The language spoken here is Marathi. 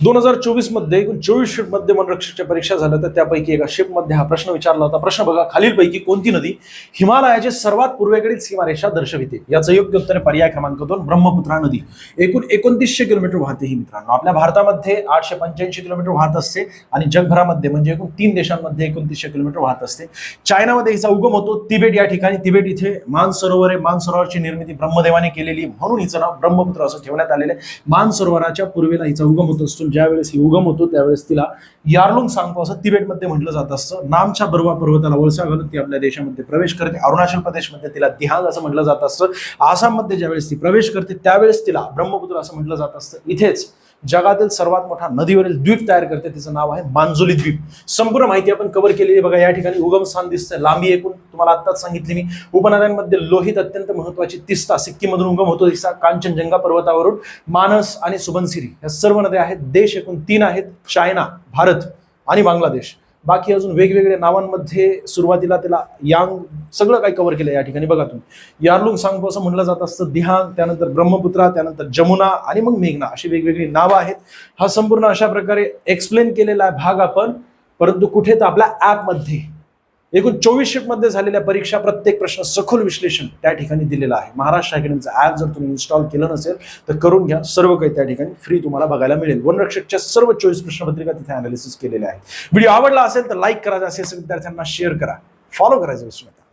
दोन हजार चोवीसमध्ये एकूण चोवीस शिफ्टमध्ये मनरक्षकच्या परीक्षा झाल्या तर त्यापैकी एका शिपमध्ये हा प्रश्न विचारला होता. प्रश्न बघा खालीलपैकी कोणती नदी हिमालयाची सर्वात पूर्वेकडील सीमारेषा दर्शविते? याचं योग्य उत्तर पर्याय क्रमांक दोन ब्रह्मपुत्रा नदी. एकूण एकोणतीसशे किलोमीटर वाहते ही मित्रांनो. आपल्या भारतामध्ये आठशे पंच्याऐंशी किलोमीटर वाहत असते आणि जगभरामध्ये म्हणजे एकूण तीन देशांमध्ये एकोणतीसशे किलोमीटर वाहत असते. चायनामध्ये हिचा उगम होतो तिबेट या ठिकाणी. तिबेट इथे मानसरोवर आहे. मानसरोवरची निर्मिती ब्रह्मदेवाने केलेली म्हणून हिचं नाव ब्रह्मपुत्र असं ठेवण्यात आलेलं आहे. मानसरोवराच्या पूर्वेला हिचा उगम होत असतो. ज्यावेळेस ही उगम होतो त्यावेळेस तिला यार्लुंग सांगतो असं तिबेटमध्ये म्हटलं जात असतं. नामच्या बर्वा पर्वताला वळसा घालून ती आपल्या देशामध्ये प्रवेश करते. अरुणाचल प्रदेशमध्ये तिला दिहांग असं म्हटलं जात असतं. आसाममध्ये ज्यावेळेस ती प्रवेश करते त्यावेळेस तिला ब्रह्मपुत्र असं म्हटलं जात असतं. इथेच जगातील सर्वात मोठा नदीवरील द्वीप तयार करते तिचं नाव आहे मांजोली द्वीप. संपूर्ण माहिती आपण कव्हर केलेली बघा या ठिकाणी उगम स्थान दिसतंय. लांबी एकूण तुम्हाला आत्ताच सांगितली मी. उपनद्यांमध्ये लोहित अत्यंत महत्वाची तिस्ता सिक्कीमधून उगम होतो. तिस्ता कांचनजंगा पर्वतावरून मानस आणि सुबनसिरी या सर्व नद्या आहेत. देश एकूण तीन आहेत. चायना भारत आणि बांगलादेश. बाकी अजून वेगवेगळ्या नावांमध्ये सुरुवातीला त्याला यांग सगळं काही कव्हर केलं या ठिकाणी बघा तुम्ही. यार्लुंग सांगतो असं म्हटलं जात असतं दिहांग त्यानंतर ब्रह्मपुत्रा त्यानंतर जमुना आणि मग मेघना अशी वेगवेगळी नावं आहेत. हा संपूर्ण अशा प्रकारे एक्सप्लेन केलेला आहे भाग आपण परंतु कुठे तर आपल्या ॲपमध्ये एकूण चोवीसमध्ये झालेल्या परीक्षा प्रत्येक प्रश्न सखोल विश्लेषण त्या ठिकाणी दिलेलं आहे. महाराष्ट्र अकॅडमीचं ॲप जर तुम्ही इन्स्टॉल केलं नसेल तर करून घ्या. सर्व काही त्या ठिकाणी फ्री तुम्हाला बघायला मिळेल. वनरक्षकच्या सर्व चोवीस प्रश्नपत्रिका तिथे अनालिसिस केलेल्या आहेत. व्हिडिओ आवडला असेल तर लाईक करा. असेल विद्यार्थ्यांना शेअर करा. फॉलो करायचं विसरू नका